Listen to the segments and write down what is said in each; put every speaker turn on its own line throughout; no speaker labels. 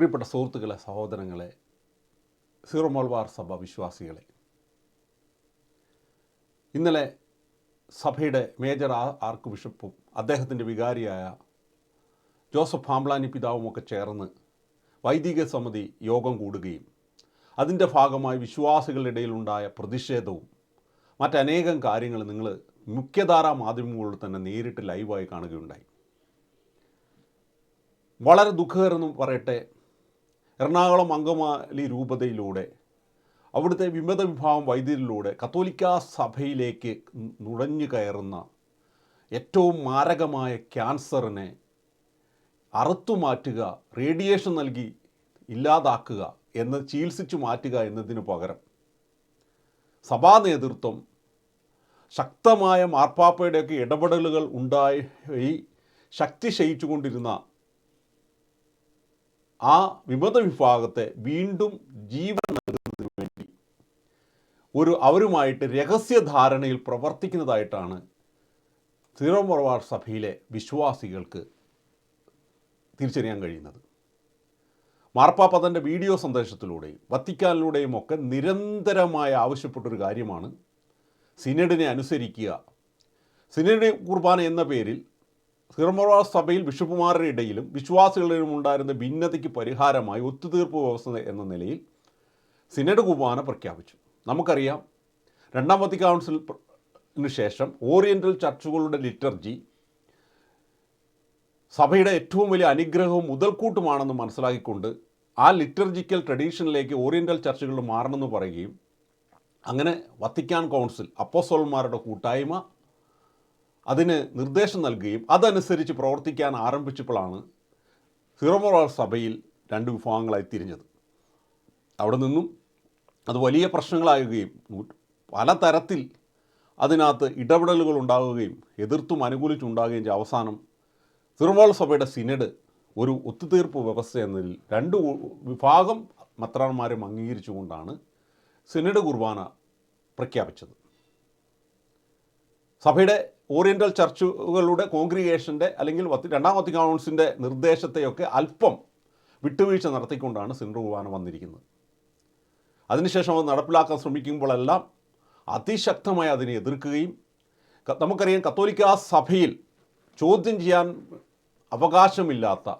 പ്രിയപ്പെട്ട സുഹൃത്തുക്കളെ സഹോദരങ്ങളെ സീറോ മലബാർ സഭ വിശ്വാസികളെ ഇന്നലെ സഭയുടെ മേജർ ആർക്ക് ബിഷപ്പും അദ്ദേഹത്തിന്റെ വികാരിയായ ജോസഫ് പാംബ്ലാനി പിതാവുമൊക്കെ ചേർന്ന് വൈദിക സമിതി യോഗം കൂടുകയും അതിന്റെ ഭാഗമായി വിശ്വാസികളുടെ ഇടയിലുണ്ടായ പ്രതിഷേധവും മറ്റനേകം കാര്യങ്ങൾ നിങ്ങൾ മുഖ്യധാരാ മാധ്യമങ്ങളിൽ തന്നെ നേരിട്ട് ലൈവായി കാണുകയുണ്ടായി. വളരെ ദുഃഖകരെന്ന് പറയട്ടെ എറണാകുളം അങ്കമാലി രൂപതയിലൂടെ അവിടുത്തെ വിമത വിഭാഗം വൈദ്യരിലൂടെ കത്തോലിക്ക സഭയിലേക്ക് നുഴഞ്ഞു കയറുന്ന ഏറ്റവും മാരകമായ ക്യാൻസറിനെ അറുത്തുമാറ്റുക റേഡിയേഷൻ നൽകി ഇല്ലാതാക്കുക എന്ന് ചികിത്സിച്ചു മാറ്റുക എന്നതിനു പകരം സഭാ നേതൃത്വം ശക്തമായ മാർപ്പാപ്പയുടെയൊക്കെ ഇടപെടലുകൾ ഉണ്ടായി ശക്തി ക്ഷയിച്ചുകൊണ്ടിരുന്ന ആ വിമത വിഭാഗത്തെ വീണ്ടും ജീവൻ നൽകുന്നതിന് വേണ്ടി ഒരു അവരുമായിട്ട് രഹസ്യധാരണയിൽ പ്രവർത്തിക്കുന്നതായിട്ടാണ് സീറോ സഭയിലെ വിശ്വാസികൾക്ക് തിരിച്ചറിയാൻ കഴിയുന്നത്. മാർപ്പാപ്പ തന്റെ വീഡിയോ സന്ദേശത്തിലൂടെയും വത്തിക്കാനിലൂടെയും ഒക്കെ നിരന്തരമായി ആവശ്യപ്പെട്ടൊരു കാര്യമാണ് സിനഡിനെ അനുസരിക്കുക. സിനഡ് കുർബാന എന്ന പേരിൽ സിറമറ സഭയിൽ ബിഷപ്പുമാരുടെ ഇടയിലും വിശ്വാസികളിലും ഉണ്ടായിരുന്ന ഭിന്നതയ്ക്ക് പരിഹാരമായി ഒത്തുതീർപ്പ് വ്യവസ്ഥ എന്ന നിലയിൽ സിനഡ് കുർബാന പ്രഖ്യാപിച്ചു. നമുക്കറിയാം രണ്ടാം കൗൺസിൽ ശേഷം ഓറിയന്റൽ ചർച്ചുകളുടെ ലിറ്റർജി സഭയുടെ ഏറ്റവും വലിയ അനുഗ്രഹവും മുതൽക്കൂട്ടുമാണെന്ന് മനസ്സിലാക്കിക്കൊണ്ട് ആ ലിറ്റർജിക്കൽ ട്രഡീഷനിലേക്ക് ഓറിയന്റൽ ചർച്ചുകൾ മാറണമെന്ന് പറയുകയും അങ്ങനെ വത്തിക്കാൻ കൗൺസിൽ അപ്പോസോൾമാരുടെ കൂട്ടായ്മ അതിന് നിർദ്ദേശം നൽകുകയും അതനുസരിച്ച് പ്രവർത്തിക്കാൻ ആരംഭിച്ചപ്പോഴാണ് സിറമോറാൾ സഭയിൽ രണ്ട് വിഭാഗങ്ങളായി തിരിഞ്ഞത്. അവിടെ നിന്നും അത് വലിയ പ്രശ്നങ്ങളാകുകയും പല പലതരത്തിൽ അതിനകത്ത് ഇടപെടലുകൾ ഉണ്ടാകുകയും എതിർത്തും അനുകൂലിച്ചുണ്ടാകുകയും ചെയ്ത അവസാനം സിറമോൾ സഭയുടെ സിനഡ് ഒരു ഒത്തുതീർപ്പ് വ്യവസ്ഥ എന്നതിൽ രണ്ട് വിഭാഗം മത്രാന്മാരും അംഗീകരിച്ചുകൊണ്ടാണ് സിനഡ് കുർബാന പ്രഖ്യാപിച്ചത്. സഭയുടെ ഓറിയന്റൽ ചർച്ചുകളുടെ കോൺഗ്രിഗേഷന്റെ അല്ലെങ്കിൽ രണ്ടാം വത്തി കൗൺസിലിന്റെ നിർദ്ദേശത്തെയൊക്കെ അല്പം വിട്ടുവീഴ്ച നടത്തിക്കൊണ്ടാണ് സിൻഡ്രോ കുർബാന വന്നിരിക്കുന്നത്. അതിനുശേഷം അത് നടപ്പിലാക്കാൻ ശ്രമിക്കുമ്പോഴെല്ലാം അതിശക്തമായി അതിനെ എതിർക്കുകയും നമുക്കറിയാം കത്തോലിക്ക സഭയിൽ ചോദ്യം ചെയ്യാൻ അവകാശമില്ലാത്ത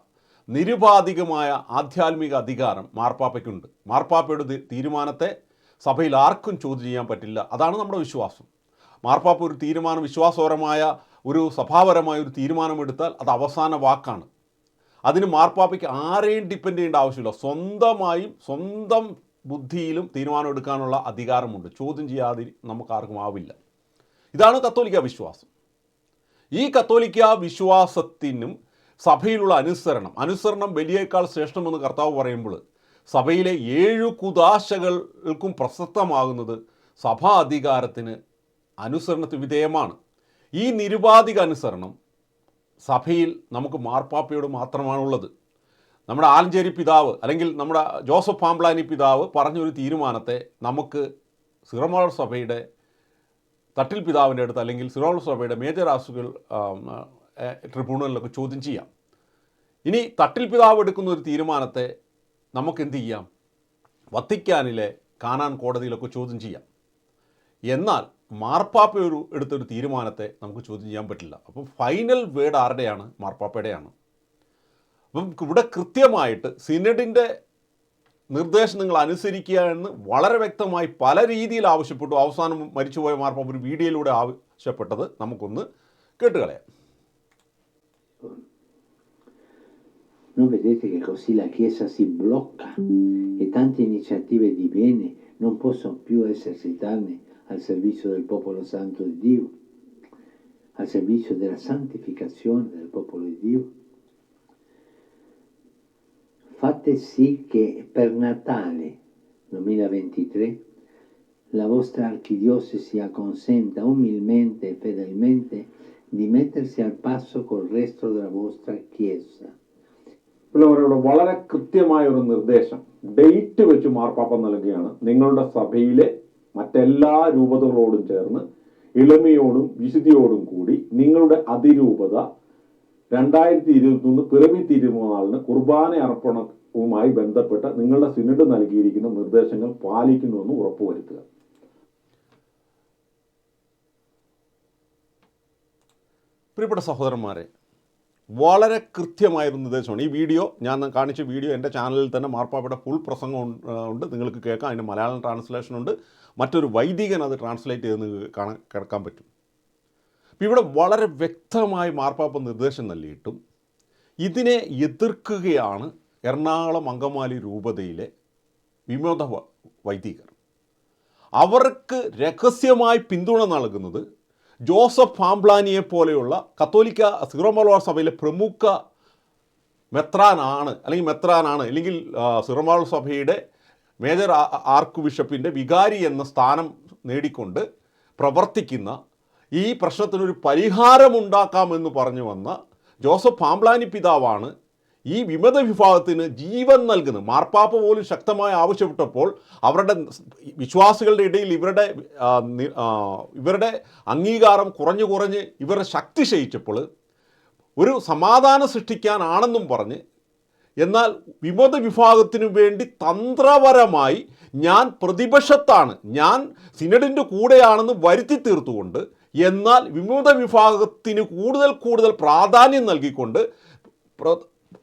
നിരുപാധികമായ ആധ്യാത്മിക അധികാരം മാർപ്പാപ്പയ്ക്കുണ്ട്. മാർപ്പാപ്പയുടെ തീരുമാനത്തെ സഭയിൽ ആർക്കും ചോദ്യം ചെയ്യാൻ പറ്റില്ല. അതാണ് നമ്മുടെ വിശ്വാസം. മാർപ്പാപ്പ ഒരു തീരുമാനം വിശ്വാസപരമായ ഒരു സഭാപരമായ ഒരു തീരുമാനമെടുത്താൽ അത് അവസാന വാക്കാണ്. അതിന് മാർപ്പാപ്പയ്ക്ക് ആരെയും ഡിപ്പെൻഡ് ചെയ്യേണ്ട ആവശ്യമില്ല. സ്വന്തമായും സ്വന്തം ബുദ്ധിയിലും തീരുമാനമെടുക്കാനുള്ള അധികാരമുണ്ട്. ചോദ്യം ചെയ്യാതെ നമുക്കാർക്കും ആവില്ല. ഇതാണ് കത്തോലിക്ക വിശ്വാസം. ഈ കത്തോലിക്ക വിശ്വാസത്തിനും സഭയിലുള്ള അനുസരണം അനുസരണം വലിയേക്കാൾ ശ്രേഷ്ഠമെന്ന് കർത്താവ് പറയുമ്പോൾ സഭയിലെ ഏഴു കുദാശകൾക്കും പ്രസക്തമാകുന്നത് സഭാ അധികാരത്തിന് അനുസരണത്തിന് വിധേയമാണ്. ഈ നിരുപാധിക അനുസരണം സഭയിൽ നമുക്ക് മാർപ്പാപ്പയോട് മാത്രമാണുള്ളത്. നമ്മുടെ ആലഞ്ചേരി പിതാവ് അല്ലെങ്കിൽ നമ്മുടെ ജോസഫ് പാംബ്ലാനി പിതാവ് പറഞ്ഞൊരു തീരുമാനത്തെ നമുക്ക് സിറമോൾ സഭയുടെ തട്ടിൽ പിതാവിന്റെ അടുത്ത് അല്ലെങ്കിൽ സിറോൾ സഭയുടെ മേജർ ആസുകൾ ട്രിബ്യൂണലിലൊക്കെ ചോദ്യം ചെയ്യാം. ഇനി തട്ടിൽ പിതാവ് എടുക്കുന്ന ഒരു തീരുമാനത്തെ നമുക്ക് എന്ത് ചെയ്യാം? വത്തിക്കാനിലെ കാനാൻ കോടതിയിലൊക്കെ ചോദ്യം ചെയ്യാം. എന്നാൽ മാർപ്പാപ്പ ഒരു എടുത്തൊരു തീരുമാനത്തെ നമുക്ക് ചോദ്യം ചെയ്യാൻ പറ്റില്ല. അപ്പം ഫൈനൽ വേർഡ് ആരുടെയാണ്? മാർപ്പാപ്പയുടെയാണ്. അപ്പം ഇവിടെ കൃത്യമായിട്ട് സിനഡിന്റെ നിർദ്ദേശങ്ങൾ അനുസരിക്കുക എന്ന് വളരെ വ്യക്തമായി പല രീതിയിൽ ആവശ്യപ്പെട്ടു. അവസാനം മരിച്ചുപോയ മാർപ്പാപ്പ ഒരു വീഡിയോയിലൂടെ ആവശ്യപ്പെട്ടത് നമുക്കൊന്ന് കേട്ടുകളയാം.
Non vedete che così la Chiesa si blocca e tante iniziative di bene non possono più esercitarne al servizio del popolo santo di Dio, al servizio della santificazione del popolo di Dio? Fate sì che per Natale 2023 la vostra archidiocesi consenta umilmente e fedelmente di mettersi al passo col resto della vostra Chiesa.
പിള്ളവരോട് വളരെ കൃത്യമായ ഒരു നിർദ്ദേശം date വെച്ച് മാർപ്പാപ്പ നൽകുകയാണ് നിങ്ങളുടെ സഭയിലെ മറ്റെല്ലാ രൂപതകളോടും ചേർന്ന് എളിമയോടും വിശുദ്ധിയോടും കൂടി നിങ്ങളുടെ അതിരൂപത രണ്ടായിരത്തി ഇരുപത്തി ഒന്ന് പിറവി തിരുനാളിന് കുർബാന
അർപ്പണവുമായി ബന്ധപ്പെട്ട് നിങ്ങളുടെ സിനഡ് നൽകിയിരിക്കുന്ന നിർദ്ദേശങ്ങൾ പാലിക്കുന്നുവെന്ന് ഉറപ്പുവരുത്തുക.
പ്രിയപ്പെട്ട സഹോദരന്മാരെ വളരെ കൃത്യമായൊരു നിർദ്ദേശമാണ്. ഈ വീഡിയോ ഞാൻ കാണിച്ച വീഡിയോ എന്റെ ചാനലിൽ തന്നെ മാർപ്പാപ്പയുടെ ഫുൾ പ്രസംഗം ഉണ്ട്- നിങ്ങൾക്ക് കേൾക്കാം. അതിന്റെ മലയാളം ട്രാൻസ്ലേഷൻ ഉണ്ട്. മറ്റൊരു വൈദികൻ അത് ട്രാൻസ്ലേറ്റ് ചെയ്ത് കാണാൻ കേൾക്കാൻ പറ്റും. ഇവിടെ വളരെ വ്യക്തമായി മാർപ്പാപ്പ നിർദ്ദേശം നൽകിയിട്ടും ഇതിനെ എതിർക്കുകയാണ് എറണാകുളം അങ്കമാലി രൂപതയിലെ വിമോദ വൈദികർ. അവർക്ക് രഹസ്യമായി പിന്തുണ നൽകുന്നത് ജോസഫ് പാംപ്ലാനിയെ പോലെയുള്ള കത്തോലിക്ക സിറോ മലബാർ സഭയിലെ പ്രമുഖ മെത്രാനാണ് അല്ലെങ്കിൽ മെത്രാനാണ് അല്ലെങ്കിൽ സിറോ മലബാർ സഭയുടെ മേജർ ആർക്ക് ബിഷപ്പിന്റെ വികാരി എന്ന സ്ഥാനം നേടിക്കൊണ്ട് പ്രവർത്തിക്കുന്ന ഈ പ്രശ്നത്തിനൊരു പരിഹാരമുണ്ടാക്കാമെന്ന് പറഞ്ഞു വന്ന ജോസഫ് പാംപ്ലാനി പിതാവാണ് ഈ വിമത വിഭാഗത്തിന് ജീവൻ നൽകുന്ന. മാർപ്പാപ്പ പോലും ശക്തമായി ആവശ്യപ്പെട്ടപ്പോൾ അവരുടെ വിശ്വാസികളുടെ ഇടയിൽ ഇവരുടെ ഇവരുടെ അംഗീകാരം കുറഞ്ഞു കുറഞ്ഞ് ഇവരുടെ ശക്തി ക്ഷയിച്ചപ്പോൾ ഒരു സമാധാനം സൃഷ്ടിക്കാനാണെന്നും പറഞ്ഞ് എന്നാൽ വിമത വിഭാഗത്തിനു വേണ്ടി തന്ത്രപരമായി ഞാൻ പ്രതിപക്ഷത്താണ് ഞാൻ സിനഡിന്റെ കൂടെയാണെന്ന് വരുത്തി തീർത്തുകൊണ്ട് എന്നാൽ വിമത വിഭാഗത്തിന് കൂടുതൽ കൂടുതൽ പ്രാധാന്യം നൽകിക്കൊണ്ട്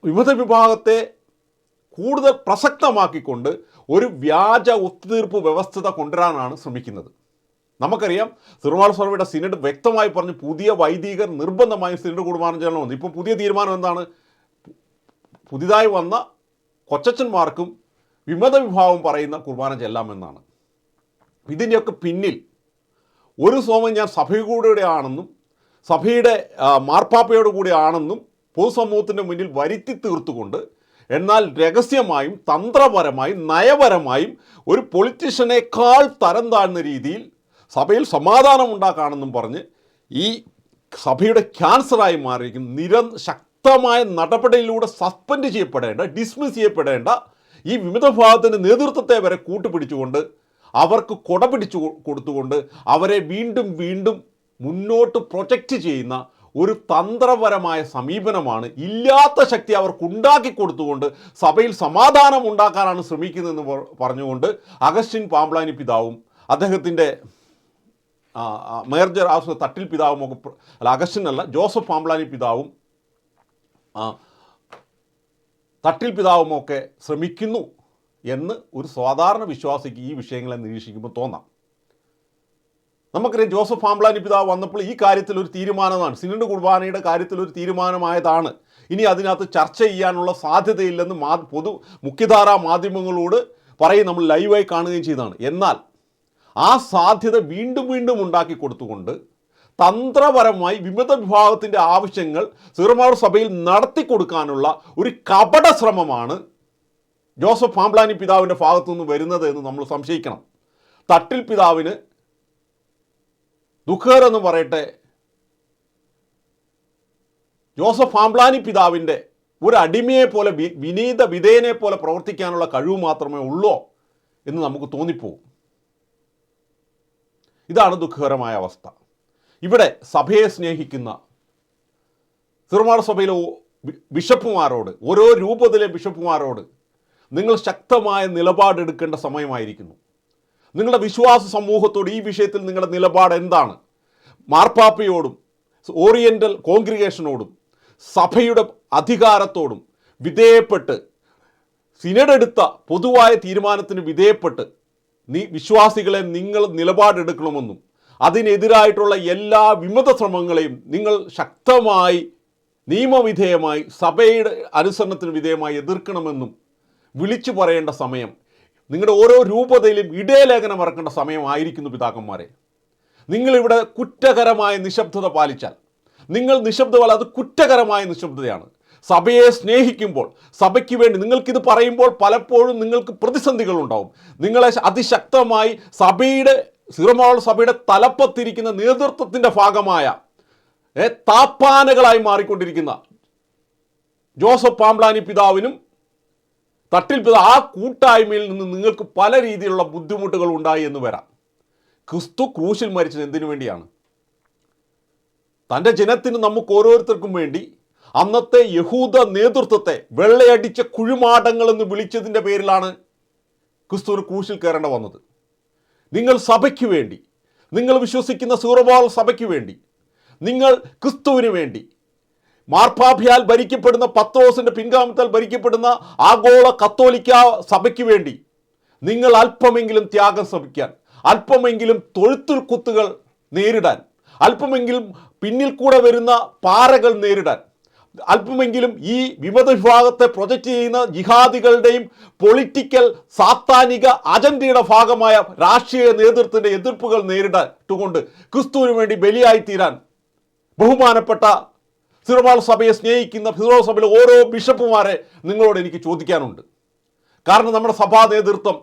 വിമത വിഭാഗത്തെ കൂടുതൽ പ്രസക്തമാക്കിക്കൊണ്ട് ഒരു വ്യാജ ഒത്തുതീർപ്പ് വ്യവസ്ഥത കൊണ്ടുവരാനാണ് ശ്രമിക്കുന്നത്. നമുക്കറിയാം സിറുമാൾ സ്വാമിയുടെ സിനഡ് വ്യക്തമായി പറഞ്ഞു പുതിയ വൈദികർ നിർബന്ധമായും സിനഡ് കൂടുമാനം വന്നു ഇപ്പോൾ പുതിയ തീരുമാനം എന്താണ്? പുതിയതായി വന്ന കൊച്ചച്ചന്മാർക്കും വിമത വിഭാഗം പറയുന്ന കുർബാന ചെല്ലാമെന്നാണ് ഇതിന്റെയൊക്കെ പിന്നിൽ ഒരു സോമം ഞാൻ സഭയുടെ ആണെന്നും സഭയുടെ മാർപ്പാപ്പയുടെ ആണെന്നും പൊതുസമൂഹത്തിന്റെ മുന്നിൽ വരുത്തി തീർത്തുകൊണ്ട് എന്നാൽ രഹസ്യമായും തന്ത്രപരമായും നയപരമായും ഒരു പൊളിറ്റീഷ്യനേക്കാൾ തരം താഴ്ന്ന രീതിയിൽ സഭയിൽ സമാധാനം ഉണ്ടാക്കാണെന്നും പറഞ്ഞ് ഈ സഭയുടെ ക്യാൻസറായി മാറിയിരിക്കുന്ന നിര ശക്തമായ നടപടിയിലൂടെ സസ്പെൻഡ് ചെയ്യപ്പെടേണ്ട ഡിസ്മിസ് ചെയ്യപ്പെടേണ്ട ഈ വിമത ഭാഗത്തിന്റെ നേതൃത്വത്തെ വരെ കൂട്ടുപിടിച്ചുകൊണ്ട് അവർക്ക് കൊട പിടിച്ചു കൊടുത്തുകൊണ്ട് അവരെ വീണ്ടും വീണ്ടും മുന്നോട്ട് പ്രൊജക്റ്റ് ചെയ്യുന്ന ഒരു തന്ത്രപരമായ സമീപനമാണ് ഇല്ലാത്ത ശക്തി അവർക്ക് ഉണ്ടാക്കി കൊടുത്തുകൊണ്ട് സഭയിൽ സമാധാനം ഉണ്ടാക്കാനാണ് ശ്രമിക്കുന്നതെന്ന് പറഞ്ഞുകൊണ്ട് അഗസ്റ്റിൻ പാമ്പ്ലാനി പിതാവും അദ്ദേഹത്തിന്റെ മേർജർ ആസ് തട്ടിൽ പിതാവും ഒക്കെ അല്ല അഗസ്റ്റിൻ അല്ല ജോസഫ് പാമ്പ്ലാനി പിതാവും തട്ടിൽ പിതാവുമൊക്കെ ശ്രമിക്കുന്നു എന്ന് ഒരു സാധാരണ വിശ്വാസിക്ക് ഈ വിഷയങ്ങളെ നിരീക്ഷിക്കുമ്പോൾ തോന്നാം. നമുക്കറിയാം ജോസഫ് പാമ്പ്ലാനി പിതാവ് വന്നപ്പോൾ ഈ കാര്യത്തിൽ ഒരു തീരുമാനമാണ്. സിനഡ് കുർബാനയുടെ കാര്യത്തിൽ ഒരു തീരുമാനമായതാണ്. ഇനി അതിനകത്ത് ചർച്ച ചെയ്യാനുള്ള സാധ്യതയില്ലെന്ന് മാ പൊതു മുഖ്യധാരാ മാധ്യമങ്ങളോട് പറയും നമ്മൾ ലൈവായി കാണുകയും ചെയ്തതാണ്. എന്നാൽ ആ സാധ്യത വീണ്ടും വീണ്ടും ഉണ്ടാക്കി കൊടുത്തുകൊണ്ട് തന്ത്രപരമായി വിമത വിഭാഗത്തിന്റെ ആവശ്യങ്ങൾ സിറുമാർ സഭയിൽ നടത്തി കൊടുക്കാനുള്ള ഒരു കപട ശ്രമമാണ് ജോസഫ് പാംബ്ലാനി പിതാവിന്റെ ഭാഗത്തു നിന്ന് വരുന്നത് എന്ന് നമ്മൾ സംശയിക്കണം. തട്ടിൽ പിതാവിന് ദുഃഖകരെന്ന് പറയട്ടെ. ജോസഫ് ആംബ്ലാനി പിതാവിന്റെ ഒരു അടിമയെ പോലെ വിനീത വിധേയനെ പോലെ പ്രവർത്തിക്കാനുള്ള കഴിവ് മാത്രമേ ഉള്ളൂ എന്ന് നമുക്ക് തോന്നിപ്പോവും. ഇതാണ് ദുഃഖകരമായ അവസ്ഥ. ഇവിടെ സഭയെ സ്നേഹിക്കുന്ന സിറുമാർ സഭയിലെ ബിഷപ്പുമാരോട് ഓരോ രൂപത്തിലെ ബിഷപ്പുമാരോട് നിങ്ങൾ ശക്തമായ നിലപാടെടുക്കേണ്ട സമയമായിരിക്കുന്നു. നിങ്ങളുടെ വിശ്വാസ സമൂഹത്തോട് ഈ വിഷയത്തിൽ നിങ്ങളുടെ നിലപാട് എന്താണ്? മാർപ്പാപ്പയോടും ഓറിയന്റൽ കോൺഗ്രിഗേഷനോടും സഭയുടെ അധികാരത്തോടും വിധേയപ്പെട്ട് സിനഡെടുത്ത പൊതുവായ തീരുമാനത്തിന് വിധേയപ്പെട്ട് നീ വിശ്വാസികളെ നിങ്ങൾ നിലപാടെടുക്കണമെന്നും അതിനെതിരായിട്ടുള്ള എല്ലാ വിമത ശ്രമങ്ങളെയും നിങ്ങൾ ശക്തമായി നിയമവിധേയമായി സഭയുടെ അനുസരണത്തിന് വിധേയമായി എതിർക്കണമെന്നും വിളിച്ചു പറയേണ്ട സമയം നിങ്ങളുടെ ഓരോ രൂപതയിലും ഇടയലേഖനം ഇറക്കേണ്ട സമയമായിരിക്കുന്നു പിതാക്കന്മാരെ. നിങ്ങളിവിടെ കുറ്റകരമായ നിശബ്ദത പാലിച്ചാൽ നിങ്ങൾ നിശബ്ദമല്ല അത് കുറ്റകരമായ നിശബ്ദതയാണ്. സഭയെ സ്നേഹിക്കുമ്പോൾ സഭയ്ക്ക് വേണ്ടി നിങ്ങൾക്കിത് പറയുമ്പോൾ പലപ്പോഴും നിങ്ങൾക്ക് പ്രതിസന്ധികൾ ഉണ്ടാവും നിങ്ങളെ അതിശക്തമായി സഭയുടെ സിറമോൾ സഭയുടെ തലപ്പത്തിരിക്കുന്ന നേതൃത്വത്തിന്റെ ഭാഗമായ താപ്പാനകളായി മാറിക്കൊണ്ടിരിക്കുന്ന ജോസഫ് പാംബ്ലാനി പിതാവിനും തട്ടിൽ പിതാ ആ കൂട്ടായ്മയിൽ നിന്ന് നിങ്ങൾക്ക് പല രീതിയിലുള്ള ബുദ്ധിമുട്ടുകൾ ഉണ്ടായി എന്ന് വരാം. ക്രിസ്തു ക്രൂശിൽ മരിച്ചത് എന്തിനു വേണ്ടിയാണ്? തന്റെ ജനത്തിന് നമുക്ക് ഓരോരുത്തർക്കും വേണ്ടി അന്നത്തെ യഹൂദ നേതൃത്വത്തെ വെള്ളയടിച്ച കുഴിമാടങ്ങൾ എന്ന് വിളിച്ചതിന്റെ പേരിലാണ് ക്രിസ്തുവിന് ക്രൂശിൽ കയറേണ്ട വന്നത്. നിങ്ങൾ സഭയ്ക്ക് വേണ്ടി നിങ്ങൾ വിശ്വസിക്കുന്ന സൂറബാൾ സഭയ്ക്ക് വേണ്ടി നിങ്ങൾ ക്രിസ്തുവിന് വേണ്ടി മാർപ്പാഭ്യാൽ ഭരിക്കപ്പെടുന്ന പത്രോസിന്റെ പിൻഗാമത്താൽ ഭരിക്കപ്പെടുന്ന ആഗോള കത്തോലിക്ക സഭയ്ക്ക് വേണ്ടി നിങ്ങൾ അല്പമെങ്കിലും ത്യാഗം ശ്രമിക്കാൻ അല്പമെങ്കിലും തൊഴുത്തിൽ കുത്തുകൾ നേരിടാൻ അല്പമെങ്കിലും പിന്നിൽ കൂടെ വരുന്ന പാറകൾ നേരിടാൻ അല്പമെങ്കിലും ഈ വിമത വിഭാഗത്തെ പ്രൊജക്റ്റ് ചെയ്യുന്ന ജിഹാദികളുടെയും പൊളിറ്റിക്കൽ സാത്താനിക അജണ്ടയുടെ ഭാഗമായ രാഷ്ട്രീയ നേതൃത്വത്തിന്റെ എതിർപ്പുകൾ നേരിടാൻ കൊണ്ട് ക്രിസ്തുവിന് വേണ്ടി ബലിയായി തീരാൻ ബഹുമാനപ്പെട്ട സിറോമാൾ സഭയെ സ്നേഹിക്കുന്ന ഫിറോൾ സഭയിലെ ഓരോ ബിഷപ്പുമാരെ നിങ്ങളോട് എനിക്ക് ചോദിക്കാനുണ്ട്. കാരണം നമ്മുടെ സഭാ നേതൃത്വം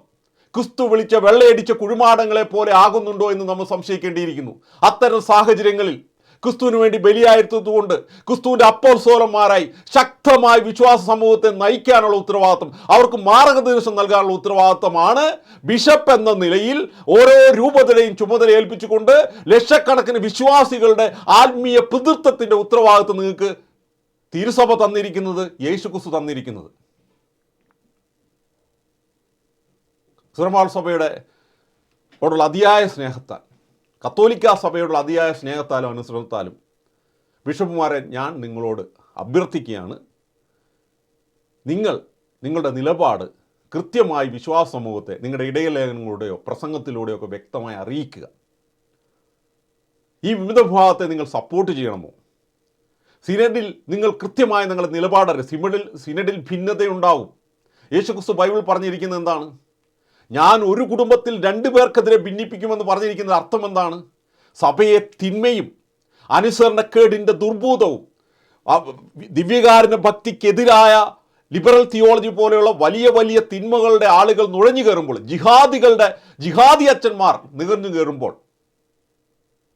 ക്രിസ്തു വിളിച്ച വെള്ളയടിച്ച കുഴിമാടങ്ങളെ പോലെ ആകുന്നുണ്ടോ എന്ന് നമ്മൾ സംശയിക്കേണ്ടിയിരിക്കുന്നു. അത്തരം സാഹചര്യങ്ങളിൽ ക്രിസ്തുവിന് വേണ്ടി ബലിയായിരുത്തതുകൊണ്ട് ക്രിസ്തുവിന്റെ അപ്പോസ്തോലന്മാരായി ശക്തമായി വിശ്വാസ സമൂഹത്തെ നയിക്കാനുള്ള ഉത്തരവാദിത്വം അവർക്ക് മാർഗനിർദ്ദേശം നൽകാനുള്ള ഉത്തരവാദിത്വമാണ് ബിഷപ്പ് എന്ന നിലയിൽ ഓരോ രൂപതയുടെയും ചുമതല ഏൽപ്പിച്ചുകൊണ്ട് ലക്ഷക്കണക്കിന് വിശ്വാസികളുടെ ആത്മീയ പിതൃത്വത്തിന്റെ ഉത്തരവാദിത്വം നിങ്ങൾക്ക് തിരുസഭ തന്നിരിക്കുന്നത് യേശു ക്രിസ്തു തന്നിരിക്കുന്നത്. സുരമാൾ സഭയുടെ ഓടുള്ള അതിയായ സ്നേഹത്താൽ കത്തോലിക്ക സഭയോടുള്ള അതിയായ സ്നേഹത്താലും അനുസരണത്താലും ബിഷപ്പുമാരെ ഞാൻ നിങ്ങളോട് അഭ്യർത്ഥിക്കുകയാണ്. നിങ്ങൾ നിങ്ങളുടെ നിലപാട് കൃത്യമായി വിശ്വാസ സമൂഹത്തെ നിങ്ങളുടെ ഇടയലേഖനങ്ങളുടെയോ പ്രസംഗത്തിലൂടെയോ ഒക്കെ വ്യക്തമായി അറിയിക്കുക. ഈ വിവിധ വിഭാഗത്തെ നിങ്ങൾ സപ്പോർട്ട് ചെയ്യണമോ? സിനഡിൽ നിങ്ങൾ കൃത്യമായി നിങ്ങളുടെ നിലപാടറി സിനഡിൽ സിനഡിൽ ഭിന്നതയുണ്ടാവും. യേശുക്രിസ്തു ബൈബിൾ പറഞ്ഞിരിക്കുന്നത് എന്താണ്? ഞാൻ ഒരു കുടുംബത്തിൽ രണ്ടു പേർക്കെതിരെ ഭിന്നിപ്പിക്കുമെന്ന് പറഞ്ഞിരിക്കുന്ന അർത്ഥം എന്താണ്? സഭയെ തിന്മയും അനുസരണക്കേടിന്റെ ദുർഭൂതവും ആ ദിവ്യകാരുണ്യ ഭക്തിക്കെതിരായ ലിബറൽ തിയോളജി പോലെയുള്ള വലിയ വലിയ തിന്മകളുടെ ആളുകൾ നുഴഞ്ഞു കയറുമ്പോൾ ജിഹാദികളുടെ ജിഹാദി അച്ഛന്മാർ നികർന്നു കയറുമ്പോൾ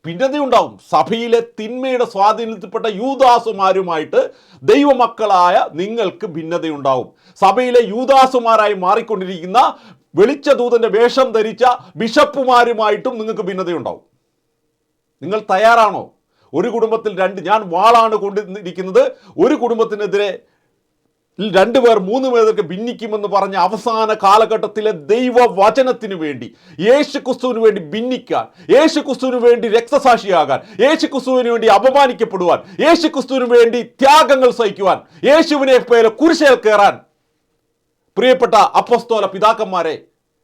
ഭിന്നതയുണ്ടാവും സഭയിലെ തിന്മയുടെ സ്വാധീനത്തിൽപ്പെട്ട യൂദാസുമാരുമായിട്ട് ദൈവമക്കളായ നിങ്ങൾക്ക് ഭിന്നതയുണ്ടാവും. സഭയിലെ യൂദാസുമാരായി മാറിക്കൊണ്ടിരിക്കുന്ന വെളിച്ചദൂതന്റെ വേഷം ധരിച്ച ബിഷപ്പുമാരുമായിട്ടും നിങ്ങൾക്ക് ഭിന്നതയുണ്ടാവും. നിങ്ങൾ തയ്യാറാണോ? ഒരു കുടുംബത്തിൽ രണ്ട് ഞാൻ വാളാണ് കൊണ്ടിരിക്കുന്നത്. ഒരു കുടുംബത്തിനെതിരെ രണ്ടു പേർ മൂന്ന് പേർക്ക് ഭിന്നിക്കുമെന്ന് പറഞ്ഞ അവസാന കാലഘട്ടത്തിലെ ദൈവവചനത്തിന് വേണ്ടി യേശു ക്രിസ്തുവിന് വേണ്ടി ഭിന്നിക്കാൻ യേശു ക്രിസ്തുവിന് വേണ്ടി രക്തസാക്ഷിയാകാൻ യേശു ക്രിസ്തുവിന് വേണ്ടി അപമാനിക്കപ്പെടുവാൻ യേശു ക്രിസ്തുവിന് വേണ്ടി ത്യാഗങ്ങൾ സഹിക്കുവാൻ യേശുവിനെ പേരെ കുരിശേൽ കയറാൻ പ്രിയപ്പെട്ട അപ്പസ്തോല പിതാക്കന്മാരെ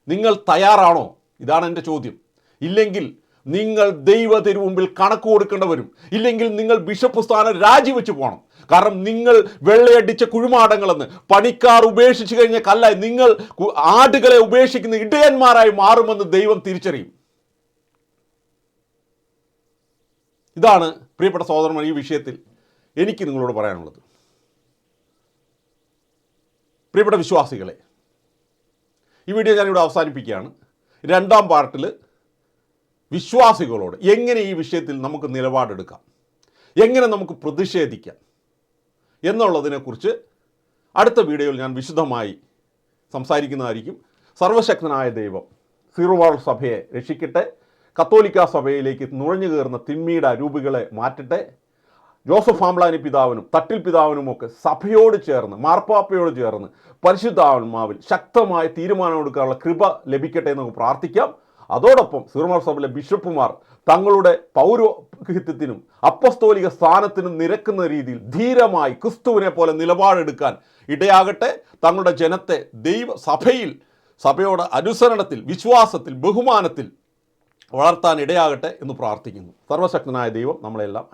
നിങ്ങൾ തയ്യാറാണോ? ഇതാണ് എന്റെ ചോദ്യം. ഇല്ലെങ്കിൽ നിങ്ങൾ ദൈവ തിരുമുമ്പിൽ കണക്ക് കൊടുക്കേണ്ടി വരും ഇല്ലെങ്കിൽ നിങ്ങൾ ബിഷപ്പ് സ്ഥാനം രാജിവെച്ച് പോകണം. കാരണം നിങ്ങൾ വെള്ളയടിച്ച കുഴിമാടങ്ങളെന്ന് പണിക്കാർ ഉപേക്ഷിച്ചു കഴിഞ്ഞ കല്ല നിങ്ങൾ ആടുകളെ ഉപേക്ഷിക്കുന്ന ഇടയന്മാരായി മാറുമെന്ന് ദൈവം തിരിച്ചറിയും. ഇതാണ് പ്രിയപ്പെട്ട സഹോദരന്മാർ ഈ വിഷയത്തിൽ എനിക്ക് നിങ്ങളോട് പറയാനുള്ളത്. പ്രിയപ്പെട്ട വിശ്വാസികളെ ഈ വീഡിയോ ഞാനിവിടെ അവസാനിപ്പിക്കുകയാണ്. രണ്ടാം പാർട്ടിൽ വിശ്വാസികളോട് എങ്ങനെ ഈ വിഷയത്തിൽ നമുക്ക് നിലപാടെടുക്കാം? എങ്ങനെ നമുക്ക് പ്രതിഷേധിക്കാം? എന്നുള്ളതിനെക്കുറിച്ച് അടുത്ത വീഡിയോയിൽ ഞാൻ വിശദമായി സംസാരിക്കുന്നതായിരിക്കും. സർവശക്തനായ ദൈവം സീറുവാൾ സഭയെ രക്ഷിക്കട്ടെ കത്തോലിക്ക സഭയിലേക്ക് നുഴഞ്ഞു കയറുന്ന തിന്മയുടെ അരൂപികളെ മാറ്റട്ടെ ജോസഫ് ആംബ്ലാനി പിതാവിനും തട്ടിൽ പിതാവിനുമൊക്കെ സഭയോട് ചേർന്ന് മാർപ്പാപ്പയോട് ചേർന്ന് പരിശുദ്ധാത്മാവിൽ ശക്തമായ തീരുമാനമെടുക്കാനുള്ള കൃപ ലഭിക്കട്ടെ എന്ന് നമുക്ക് പ്രാർത്ഥിക്കാം. അതോടൊപ്പം സിറുമാർ സഭയിലെ ബിഷപ്പുമാർ തങ്ങളുടെ പൗരോഹിത്യത്തിനും അപ്പസ്തോലിക സ്ഥാനത്തിനും നിരക്കുന്ന രീതിയിൽ ധീരമായി ക്രിസ്തുവിനെ പോലെ നിലപാടെടുക്കാൻ ഇടയാകട്ടെ. തങ്ങളുടെ ജനത്തെ ദൈവ സഭയിൽ സഭയോട് അനുസരണത്തിൽ വിശ്വാസത്തിൽ ബഹുമാനത്തിൽ വളർത്താൻ ഇടയാകട്ടെ എന്ന് പ്രാർത്ഥിക്കുന്നു. സർവശക്തനായ ദൈവം നമ്മളെല്ലാം